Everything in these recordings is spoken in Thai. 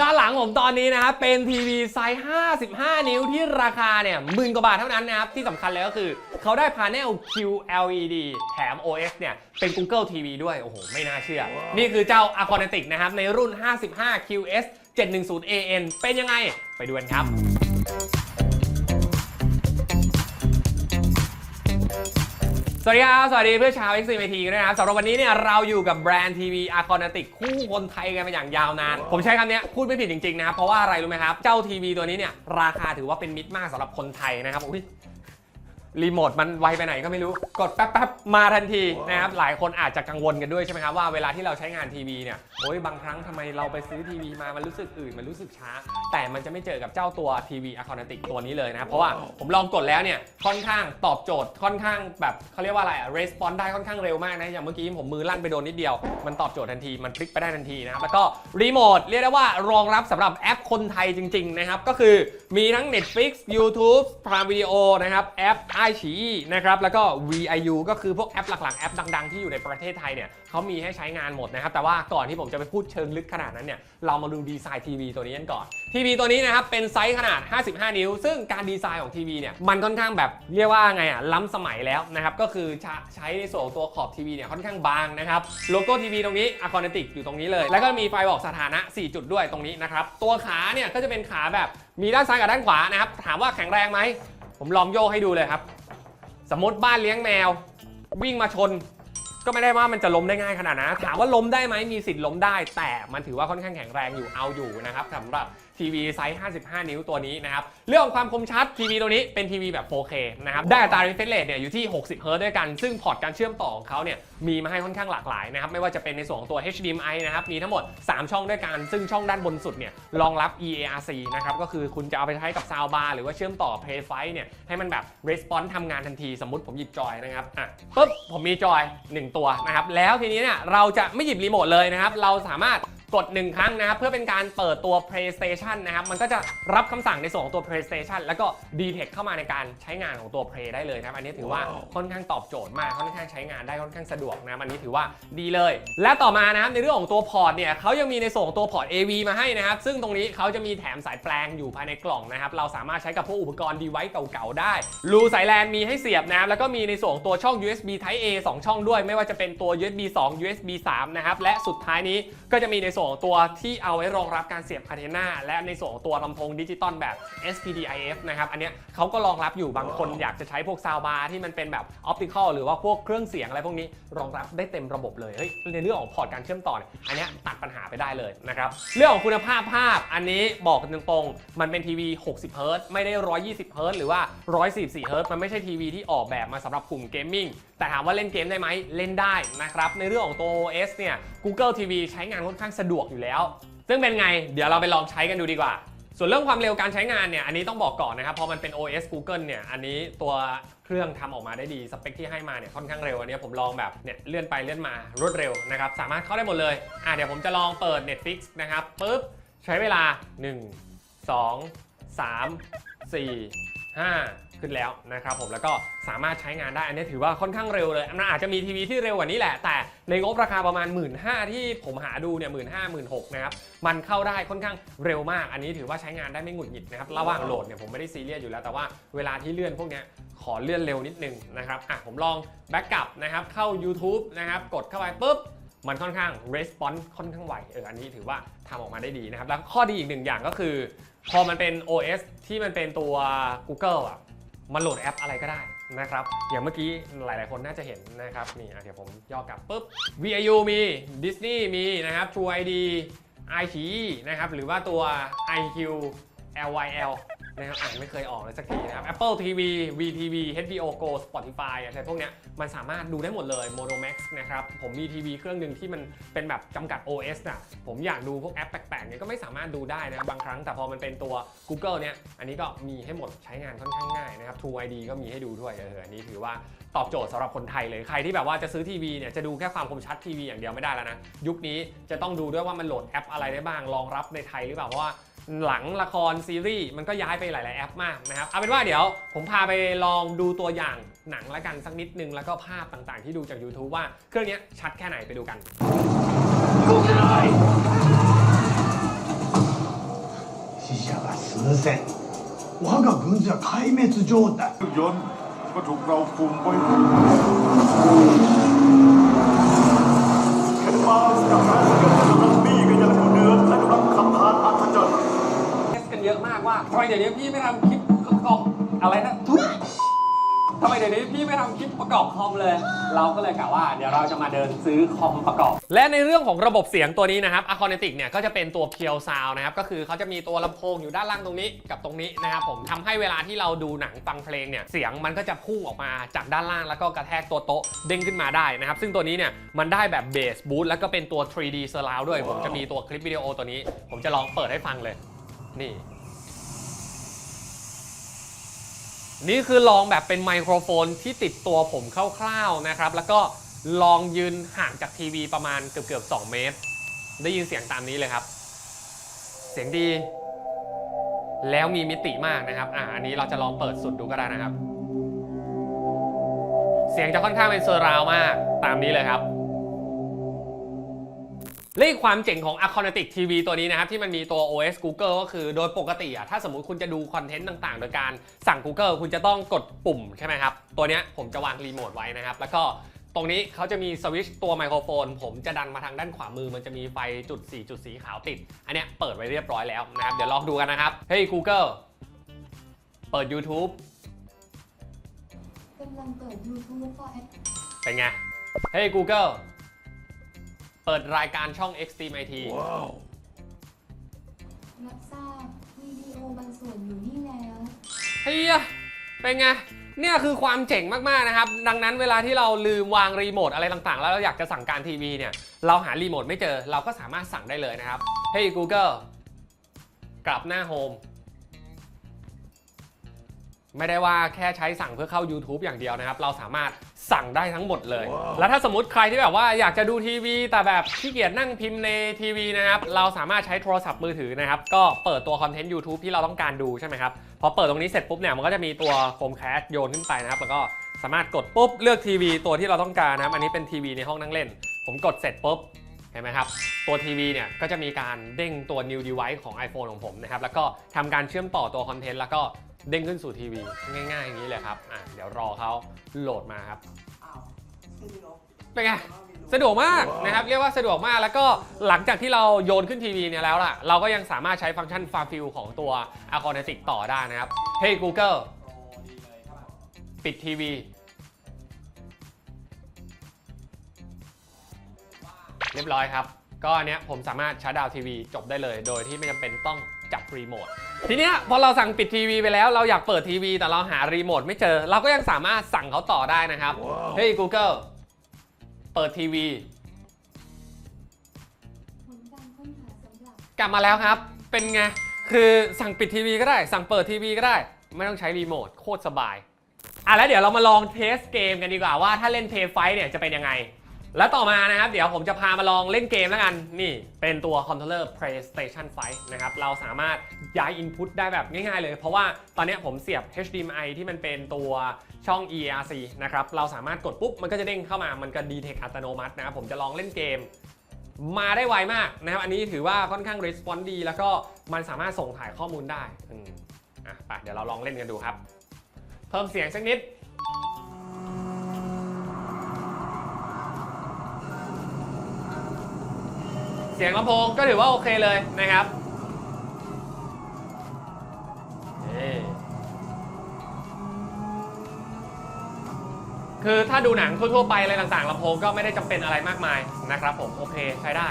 ด้านหลังผมตอนนี้นะครับเป็นทีวีไซส์ 55 นิ้วที่ราคาเนี่ยหมื่นกว่าบาทเท่านั้นนะครับ ที่สำคัญเลยก็คือเขาได้พาเนล QLED แถม OS เนี่ย เป็น Google TV ด้วย โอ้โห ไม่น่าเชื่อนี่คือเจ้า a q o n a t i c นะครับ ในรุ่น 55 QS 710 AN เป็นยังไง ไปดูกันครับ สวัสดีครับ สวัสดีเพื่อนชาว XCMT ด้วยนะครับสำหรับวันนี้เนี่ยเราอยู่กับแบรนด์ทีวีอาร์คอนติกคู่คนไทยกันมาอย่างยาวนาน ผมใช้คำนี้พูดไม่ผิดจริงๆนะครับ เพราะว่าอะไรรู้ไหมครับ เจ้าทีวีตัวนี้เนี่ยราคาถือว่าเป็นมิตรมากสำหรับคนไทยนะครับอุ้ย รีโมทมันไวไปไหนก็ไม่รู้ กดแป๊บๆมาทันทีนะครับ หลายคนอาจจะกังวลกันด้วยใช่ไหมครับว่าเวลาที่เราใช้งานทีวีเนี่ย โอ้ยบางครั้งทำไมเราไปซื้อทีวีมา มันรู้สึกอื่น มันรู้สึกช้า แต่มันจะไม่เจอกับเจ้าตัวทีวีอะคอนติกตัวนี้เลยนะครับ เพราะว่าผมลองกดแล้วเนี่ย ค่อนข้างตอบโจทย์ ค่อนข้างแบบเขาเรียกว่าอะไรอะรีสปอนได้ค่อนข้างเร็วมากนะ อย่างเมื่อกี้ผมมือลั่นไปโดนนิดเดียว มันตอบโจทย์ทันที มันพลิกไปได้ทันทีนะครับ แล้วก็รีโมทเรียกได้ว่ารองรับสำหรับแอปคนไทยจริง ๆ นะครับ ก็คือมีทั้ง Netflix YouTube Prime Video นะครับแอป i อ i นะครับแล้วก็ VIU ก็คือพวกแอปหลักๆ แอปดัง ๆ ที่อยู่ในประเทศไทยเนี่ยเขามีให้ใช้งานหมดนะครับแต่ว่าก่อนที่ผมจะไปพูดเชิงลึกขนาดนั้นเนี่ยเรามาดูดีไซน์ทีวีตัวนี้กันก่อนทีวีตัวนี้นะครับเป็นไซส์ขนาด 55 นิ้ว ซึ่งการดีไซน์ของทีวีเนี่ยมันค่อนข้างแบบเรียกว่าไงอะล้ำสมัยแล้วนะครับก็คือใช้ในส่วนตัวขอบทีวีเนี่ยค่อนข้างบางนะครับโลโก้ทีวีตรงนี้อะคอนติกอยู่ตรงนี้เลย แล้วก็มีไฟบอกสถานะ 4 จุดด้วยตรงนี้นะครับตัวขาเนี่ยก็จะเป็นขาแบบมีด้านซ้ายกับด้านขวานะครับถามว่าแข็งแรงไหม ผมลองโยกให้ดูเลยครับ สมมติบ้านเลี้ยงแมว วิ่งมาชน ก็ไม่ได้ว่ามันจะล้มได้ง่ายขนาดนั้นถามว่าล้มได้ไหมมีสิทธิ์ล้มได้ แต่มันถือว่าค่อนข้างแข็งแรงอยู่เอาอยู่นะครับสำหรับ ทีวีไซส์ 55 นิ้วตัวนี้นะครับ เรื่องของความคมชัดทีวีตัวนี้เป็นทีวีแบบ 4K นะครับ ได้อัตรา refresh rate เนี่ยอยู่ที่ 60 Hz ด้วยกัน ซึ่งพอร์ตการเชื่อมต่อของเขาเนี่ยมีมาให้ค่อนข้างหลากหลายนะครับ ไม่ว่าจะเป็นในส่วนของตัว HDMI นะครับ มีทั้งหมด 3 ช่องด้วยกัน ซึ่งช่องด้านบนสุดเนี่ยรองรับ EARC นะครับ ก็คือคุณจะเอาไปใช้กับ soundbar หรือว่าเชื่อมต่อ Play ไฟเนี่ยให้มันแบบ response ทำงานทันที สมมติผมหยิบจอยนะครับ อะปุ๊บผมมีจอย 1 ตัวนะครับ แล้วทีนี้เนี่ยเราจะไม่หยิบรีโมทเลยนะครับ เราสามารถ กด 1 ครั้งนะครับเพื่อเป็นการเปิดตัว PlayStation นะครับมันก็จะรับคำสั่งในส่วนของตัว PlayStation แล้วก็ Detect เข้ามาในการใช้งานของตัว Play ได้เลยนะครับอันนี้ถือว่าค่อนข้างตอบโจทย์มากค่อนข้างใช้งานได้ค่อนข้างสะดวกนะครับอันนี้ถือว่าดีเลย และต่อมานะครับในเรื่องของตัวพอร์ตเนี่ยเขายังมีในส่วนของตัวพอร์ต AV มาให้นะครับซึ่งตรงนี้เขาจะมีแถมสายแปลงอยู่ภายในกล่องนะครับเราสามารถใช้กับพวกอุปกรณ์ device เก่าๆได้รูสายแลนมีให้เสียบนะครับแล้วก็มีในส่วนของตัวช่อง USB Type A สองช่องด้วย ไม่ว่าจะเป็นตัว USB 2 USB 3นะครับและสุดท้ายนี้ก็จะมีในส่วนของตัวที่เอาไว้รองรับการเสียบ antenna และในส่วนของตัวลำโพงดิจิตอลแบบ SPDIF นะครับอันเนี้ยเขาก็รองรับอยู่บางคนอยากจะใช้พวกซาวบาร์ที่มันเป็นแบบออปติคอลหรือว่าพวกเครื่องเสียงอะไรพวกนี้รองรับได้เต็มระบบเลยเฮ้ยในเรื่องของพอร์ตการเชื่อมต่อเนี่ยอันเนี้ยตัดปัญหาไปได้เลยนะครับเรื่องของคุณภาพภาพอันนี้บอกกันตรงๆมันเป็นทีวี60เฮิร์ตไม่ได้ 120เฮิร์ตหรือว่า 144เฮิร์ตมันไม่ใช่ทีวีที่ออกแบบมาสำหรับกลุ่มเกมมิ่งแต่ถามว่าเล่นเกมได้ไหมเล่นได้นะครับในเรื่องของตัว OS เนี่ย Google TV ใช้งานค่อนข้างสะดวกอยู่แล้ว ซึ่งเป็นไง เดี๋ยวเราไปลองใช้กันดูดีกว่า ส่วนเรื่องความเร็วการใช้งานเนี่ย อันนี้ต้องบอกก่อนนะครับ พอมันเป็น OS Google เนี่ย อันนี้ตัวเครื่องทำออกมาได้ดี สเปคที่ให้มาเนี่ยค่อนข้างเร็ว อันนี้ผมลองแบบเนี่ยเลื่อนไปเลื่อนมารวดเร็วนะครับ สามารถเข้าได้หมดเลย อะเดี๋ยวผมจะลองเปิด Netflix นะครับปุ๊บ ใช้เวลา 1 2 3 4 5 ขึ้นแล้วนะครับผมแล้วก็สามารถใช้งานได้ อันนี้ถือว่าค่อนข้างเร็วเลยมันอาจจะมีทีวีที่เร็วกว่านี้แหละ แต่ในงบราคาประมาณ 1 5ื่นที่ผมหาดูเนี่ยหมื่นห้าหมื่นหกนะครับมันเข้าได้ค่อนข้างเร็วมาก อันนี้ถือว่าใช้งานได้ไม่หงุดหงิดนะครับระหว่างโหลดเนี่ยผมไม่ได้ซีเรียสอยู่แล้วแต่ว่าเวลาที่เลื่อนพวกเนี้ยขอเลื่อนเร็วนิดนึงนะครับอะผมลองแบ็กกลับนะครับเข้า YouTube นะครับกดเข้าไปปุ๊บมันค่อนข้าง response ค่อนข้างไวเอออันนี้ถือว่าทำออกมาได้ดีนะครับแล้วข้อดีอีกหนึ่งอย่างก็คือ พอมันเป็น OS ที่มันเป็นตัว Google อะ มันโหลดแอปอะไรก็ได้นะครับ อย่างเมื่อกี้หลาย ๆ คนน่าจะเห็นนะครับ นี่เดี๋ยวผมย่อกลับปุ๊บ VIU มี Disney มีนะครับ True ID iQ นะครับ หรือว่าตัว iQ LYL นะครับอ่านไม่เคยออกเลยสักทีนะครับ Apple TV VTV HBO Go Spotify อะไรพวกเนี้ยมันสามารถดูได้หมดเลย Monomax นะครับ ผมมีทีวีเครื่องหนึ่งที่มันเป็นแบบจำกัด OS น่ะผมอยากดูพวกแอปแปลกๆเนี่ยก็ไม่สามารถดูได้นะครับบางครั้งแต่พอมันเป็นตัว Google เนี่ยอันนี้ก็มีให้หมดใช้งานค่อนข้างง่ายนะครับ True ID ก็มีให้ดูด้วยเอออันนี้ถือว่าตอบโจทย์สำหรับคนไทยเลยใครที่แบบว่าจะซื้อทีวีเนี่ยจะดูแค่ความคมชัดทีวีอย่างเดียวไม่ได้แล้วนะยุคนี้จะต้องดูด้วยว่ามันโหลดแอปอะไรได้บ้างรองรับในไทยหรือเปล่าเพราะว่า หลังละครซีรีส์มันก็ย้ายไปหลาย ๆ แอปมากนะครับ เอาเป็นว่าเดี๋ยวผมพาไปลองดูตัวอย่างหนังละกันสักนิดนึง แล้วก็ภาพต่าง ๆ ที่ดูจาก YouTube ว่าเครื่องนี้ชัดแค่ไหนไปดูกัน 戦我が軍勢は壊滅状態 เครื่องยนต์ก็ถูกเราคุมไว้เห็นมาสกัดการเกิดกำลังบี้กันอ เทสกันเยอะมากว่าทำไมเดี๋ยวนี้พี่ไม่ทำคลิปประกอบอะไรนะทุยทำไมเดี๋ยวนี้พี่ไม่ทำคลิปประกอบคอมเลย เราก็เลยกะว่าเดี๋ยวเราจะมาเดินซื้อคอมประกอบ และในเรื่องของระบบเสียงตัวนี้นะครับ a c o n e t i c เนี่ยก็จะเป็นตัว Pure Sound นะครับก็คือเขาจะมีตัวลำโพงอยู่ด้านล่างตรงนี้กับตรงนี้นะครับผมทำให้เวลาที่เราดูหนังฟังเพลงเนี่ยเสียงมันก็จะพุ่งออกมาจากด้านล่างแล้วก็กระแทกตัวโต๊ะเด้งขึ้นมาได้นะครับซึ่งตัวนี้เนี่ยมันได้แบบเบสบูทแล้วก็เป็นตัว 3D surround ด้วย ผมจะมีตัวคลิปวิดีโอตัวนี้ ผมจะลองเปิดให้ฟังเลย นี่ นี่คือลองแบบเป็นไมโครโฟนที่ติดตัวผมคร่าวๆนะครับ แล้วก็ลองยืนห่างจากทีวีประมาณเกือบๆ2เมตร ได้ยินเสียงตามนี้เลยครับ เสียงดี แล้วมีมิติมากนะครับ อ่าอันนี้เราจะลองเปิดสุดดูก็ได้นะครับ เสียงจะค่อนข้างเป็นเซอร์ราวมากตามนี้เลยครับ และอีกความเจ๋งของ a c o n a t i c TV ตัวนี้นะครับที่มันมีตัว OS Google ก็คือโดยปกติอะถ้าสมมุติคุณจะดูคอนเทนต์ต่างๆ โดยการสั่ง Google คุณจะต้องกดปุ่มใช่ไหมครับ ตัวเนี้ยผมจะวางรีโมทไว้นะครับ แล้วก็ตรงนี้เขาจะมีสวิตช์ตัวไมโครโฟน ผมจะดันมาทางด้านขวามือมันจะมีไฟจุด4จุดสีขาวติด อันเนี้ยเปิดไว้เรียบร้อยแล้วนะครับ เดี๋ยวลองดูกันนะครับ เฮ้ย Google เปิด YouTube กำลังเปิด YouTube for App เป็นไง เฮ้ย Google เปิดรายการช่อง Extreme IT รับทราบวิดีโอบางส่วนอยู่นี่แล้ว เฮียเป็นไง เนี่ยคือความเจ๋งมาก ๆ นะครับ ดังนั้นเวลาที่เราลืมวางรีโมทอะไรต่างๆ แล้วเราอยากจะสั่งการทีวีเนี่ย เราหารีโมทไม่เจอ เราก็สามารถสั่งได้เลยนะครับ เฮ้ย Google กลับหน้าโฮม ไม่ได้ว่าแค่ใช้สั่งเพื่อเข้า YouTube อย่างเดียวนะครับ เราสามารถสั่งได้ทั้งหมดเลย แล้วถ้าสมมติใครที่แบบว่าอยากจะดูทีวี แต่แบบขี้เกียจนั่งพิมพ์ในทีวีนะครับ เราสามารถใช้โทรศัพท์มือถือนะครับ ก็เปิดตัวคอนเทนต์ YouTube ที่เราต้องการดูใช่ไหมครับ พอเปิดตรงนี้เสร็จปุ๊บเนี่ย มันก็จะมีตัวโ m มแคสโยนขึ้นไปนะครับ แล้วก็สามารถกดปุ๊บเลือกทีวีตัวที่เราต้องการนะครับ อันนี้เป็นทีวีในห้องนั่งเล่น ผมกดเสร็จปุ๊บเห็นไหมครับ ตัวทีวีเนี่ยก็จะมีการเด้งตัว new device ของ iPhone ของผมนะครับ แล้วก็ทำการเชื่อมต่อตัวคอนเทนต์แล้วก็ เด้งขึ้นสู่ทีวีง่ายๆอย่างนี้เลยครับอะเดี๋ยวรอเขาโหลดมาครับเป็นไง สะดวกมากนะครับ เรียกว่าสะดวกมากแล้วก็หลังจากที่เราโยนขึ้นทีวีเนี่ยแล้วล่ะ เราก็ยังสามารถใช้ฟังก์ชัน Far Field ของตัว a c o n a t i c ต่อได้นะครับ Hey Google ปิดทีวี เรียบร้อยครับ ก็อันเนี้ยผมสามารถชัดดาวน์ทีวีจบได้เลย โดยที่ไม่จำเป็นต้องจับรีโมท ทีเนี้ยพอเราสั่งปิดทีวีไปแล้วเราอยากเปิดทีวี แต่เราหารีโมทไม่เจอ เราก็ยังสามารถสั่งเขาต่อได้นะครับ เฮ้ย Google เปิดทีวีผลการค้นหาสำหรับกลับมาแล้วครับ เป็นไง คือสั่งปิดทีวีก็ได้ สั่งเปิดทีวีก็ได้ ไม่ต้องใช้รีโมทโคตรสบาย อะแล้วเดี๋ยวเรามาลองเทสเกมกันดีกว่าว่าถ้าเล่นเพย์ไฟเนี่ยจะเป็นยังไง แล้วต่อมานะครับ เดี๋ยวผมจะพามาลองเล่นเกมแล้วกัน นี่เป็นตัวคอนโทรลเลอร์ PlayStation 5 นะครับ เราสามารถย้าย Input ได้แบบง่ายๆเลย เพราะว่าตอนนี้ผมเสียบ HDMI ที่มันเป็นตัวช่อง ERC นะครับ เราสามารถกดปุ๊บ มันก็จะเด้งเข้ามา มันก็ดีเทคอัตโนมัตินะครับ ผมจะลองเล่นเกม มาได้ไวมากนะครับ อันนี้ถือว่าค่อนข้าง response ดี แล้วก็มันสามารถส่งถ่ายข้อมูลได้ อืม อะไปเดี๋ยวเราลองเล่นกันดูครับ เพิ่มเสียงสักนิด เสียงลำโพงก็ถือว่าโอเคเลยนะครับคือถ้าดูหนังทั่วๆไปอะไรต่างๆลำโพงก็ไม่ได้จำเป็นอะไรมากมายนะครับผมโอเคใช้ได้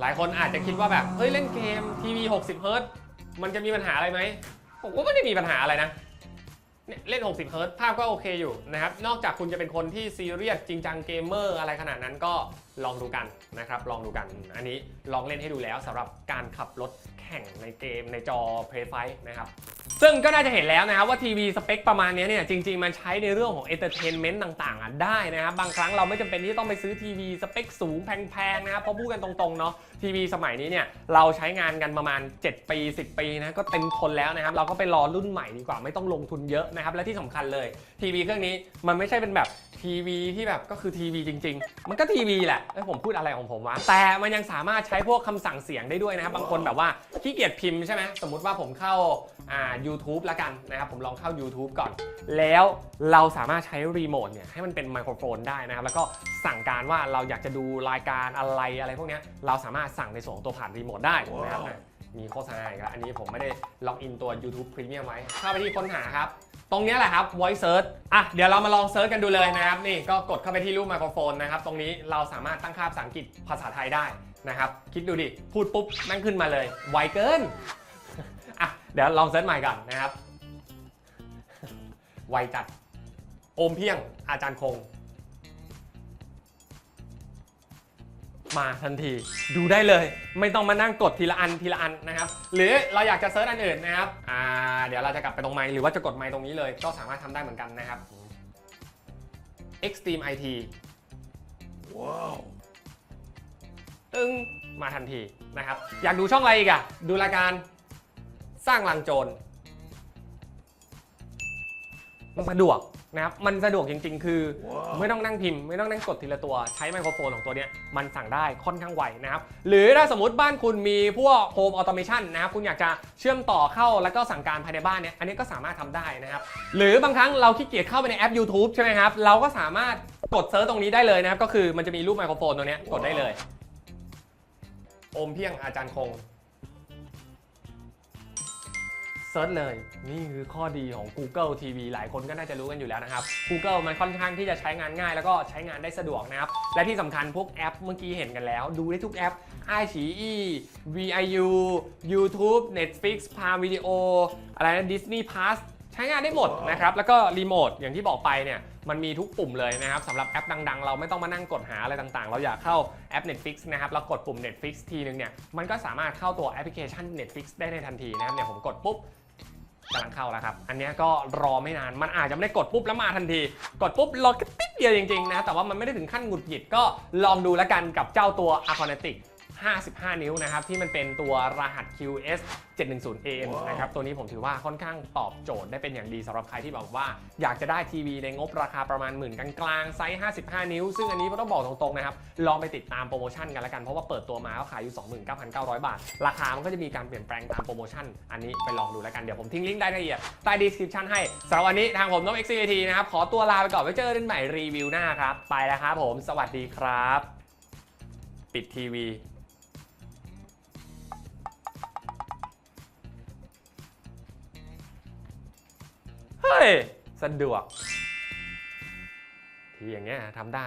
หลายคนอาจจะคิดว่าแบบเฮ้ยเล่นเกมทีวี 60 เฮิร์ตมันจะมีปัญหาอะไรไหมผมก็ไม่ได้มีปัญหาอะไรนะ เนี่ยเล่น 60 เฮิร์ตซ์ภาพก็โอเคอยู่นะครับ นอกจากคุณจะเป็นคนที่ซีเรียสจริงจังเกมเมอร์อะไรขนาดนั้นก็ลองดูกันนะครับ ลองดูกัน อันนี้ลองเล่นให้ดูแล้วสำหรับการขับรถแข่งในเกมในจอ Play 5นะครับ ซึ่งก็น่าจะเห็นแล้วนะครับว่าทีวีสเปคประมาณเนี้ยเนี่ยจริง ๆ มันใช้ในเรื่องของเอนเตอร์เทนเมนต์ต่างๆอะได้นะครับ บางครั้งเราไม่จำเป็นที่ต้องไปซื้อทีวีสเปคสูงแพงๆนะครับเพราะพูดกันตรงๆเนาะ ทีวีสมัยนี้เนี่ยเราใช้งานกันประมาณ 7 ปี 10 ปีนะก็เต็มทนแล้วนะครับ เราก็ไปรอรุ่นใหม่ดีกว่าไม่ต้องลงทุนเยอะนะครับ และที่สำคัญเลยทีวีเครื่องนี้มันไม่ใช่เป็นแบบทีวีที่แบบก็คือทีวีจริง ๆ มันก็ทีวีแหละเอ้ยผมพูดอะไรของผมวะ แต่มันยังสามารถใช้พวกคำสั่งเสียงได้ด้วยนะครับ บางคนแบบว่าขี้เกียจพิมพ์ใช่ไหมสมมติว่าผมเข้าอ่า u t u b e ละกันนะครับ ผมลองเข้า YouTube ก่อน แล้วเราสามารถใช้รีโมทเนี่ยให้มันเป็นไมโครโฟนได้นะครับ แล้วก็สั่งการว่าเราอยากจะดูรายการอะไรอะไรพวกเนี้ยเราสามารถสั่งในส่วนของตัวผ่านรีโมทได้นะครับอะมีโฆษณาอีกแล้วอันนี้ผมไม่ได้ล็อกอินตัว YouTube Premium ไว้เข้าไปที่ค้นหาครับ ตรงเนี้ยแหละครับ voice search อะเดี๋ยวเรามาลองเซิร์ชกันดูเลยนะครับ นี่ก็กดเข้าไปที่รูปไมโครโฟนนะครับ ตรงนี้เราสามารถตั้งค่าภาษาอังกฤษภาษาไทยได้นะครับ คิดดูดิ พูดปุ๊บแม่งขึ้นมาเลย ไวเกิน อะเดี๋ยวลองเซิร์ชใหม่ก่อนนะครับ ไวจัด โอมเพียงอาจารย์คง มาทันที ดูได้เลย ไม่ต้องมานั่งกดทีละอันทีละอันนะครับ หรือเราอยากจะเซิร์ชอันอื่นนะครับอ่าเดี๋ยวเราจะกลับไปตรงไมค์หรือว่าจะกดไมค์ตรงนี้เลย ก็สามารถทำได้เหมือนกันนะครับ Extreme IT ว้าวตึ้งมาทันทีนะครับ อยากดูช่องอะไรอีกอะดูรายการสร้างลังโจรมันสะดวก นะครับ มันสะดวกจริง ๆ คือว้าวไม่ต้องนั่งพิมพ์ ไม่ต้องนั่งกดทีละตัว ใช้ไมโครโฟนของตัวเนี้ยมันสั่งได้ค่อนข้างไวนะครับ หรือถ้าสมมติบ้านคุณมีพวกโฮมออโตเมชันนะครับ คุณอยากจะเชื่อมต่อเข้าแล้วก็สั่งการภายในบ้านเนี่ย อันนี้ก็สามารถทำได้นะครับ หรือบางครั้งเราขี้เกียจเข้าไปในแอป YouTube ใช่ไหมครับ เราก็สามารถกดเซิร์ชตรงนี้ได้เลยนะครับ ก็คือมันจะมีรูปไมโครโฟนตัวเนี้ยกดได้เลยโอมเพียงอาจารย์คง เซิร์ชเลย นี่คือข้อดีของ Google TV หลายคนก็น่าจะรู้กันอยู่แล้วนะครับ Google มันค่อนข้างที่จะใช้งานง่าย แล้วก็ใช้งานได้สะดวกนะครับ และที่สำคัญพวกแอปเมื่อกี้เห็นกันแล้ว ดูได้ทุกแอป i อ e VIU YouTube Netflix Prime Video อะไรนะ Disney Plus ใช้งานได้หมดนะครับ แล้วก็รีโมทอย่างที่บอกไปเนี่ยมันมีทุกปุ่มเลยนะครับสำหรับแอปดังๆ เราไม่ต้องมานั่งกดหาอะไรต่างๆ เราอยากเข้าแอป Netflix นะครับเรากดปุ่ม Netflix ทีนึงเนี่ยมันก็สามารถเข้าตัวแอปพลิเคชัน Netflix ได้ในทันทีนะครับเนี่ยผมกดปุ๊บ กำลังเข้าแล้วครับ อันนี้ก็รอไม่นาน มันอาจจะไม่ได้กดปุ๊บแล้วมาทันที กดปุ๊บรอแค่ติดเดียวจริงๆนะ แต่ว่ามันไม่ได้ถึงขั้นหงุดหงิดก็ลองดูแล้วกันกับเจ้าตัว a c o n a t i c 55 นิ้วนะครับที่มันเป็นตัวรหัส QS 710 AM นะครับตัวนี้ผมถือว่าค่อนข้างตอบโจทย์ได้เป็นอย่างดีสำหรับใครที่บอกว่าอยากจะได้ทีวีในงบราคาประมาณหมื่นกลางๆไซส์55 นิ้ว ซึ่งอันนี้ก็ต้องบอกตรงๆนะครับลองไปติดตามโปรโมชั่นกันแล้วกันเพราะว่าเปิดตัวมาก็ขายอยู่ 29,900 บาท ราคามันก็จะมีการเปลี่ยนแปลงตามโปรโมชั่น อันนี้ไปลองดูแล้วกันเดี๋ยวผมทิ้งลิงก์ได้ละเอียดใต้ description ให้สำหรับวันนี้ทางผมนก XCT นะครับขอตัวลาไปก่อนไว้เจอกันใหม่รีวิวหน้าครับไปแล้วครับผมสวัสดีครับ ปิดทีวี ย สะดวก ทีอย่างเงี้ยทำได้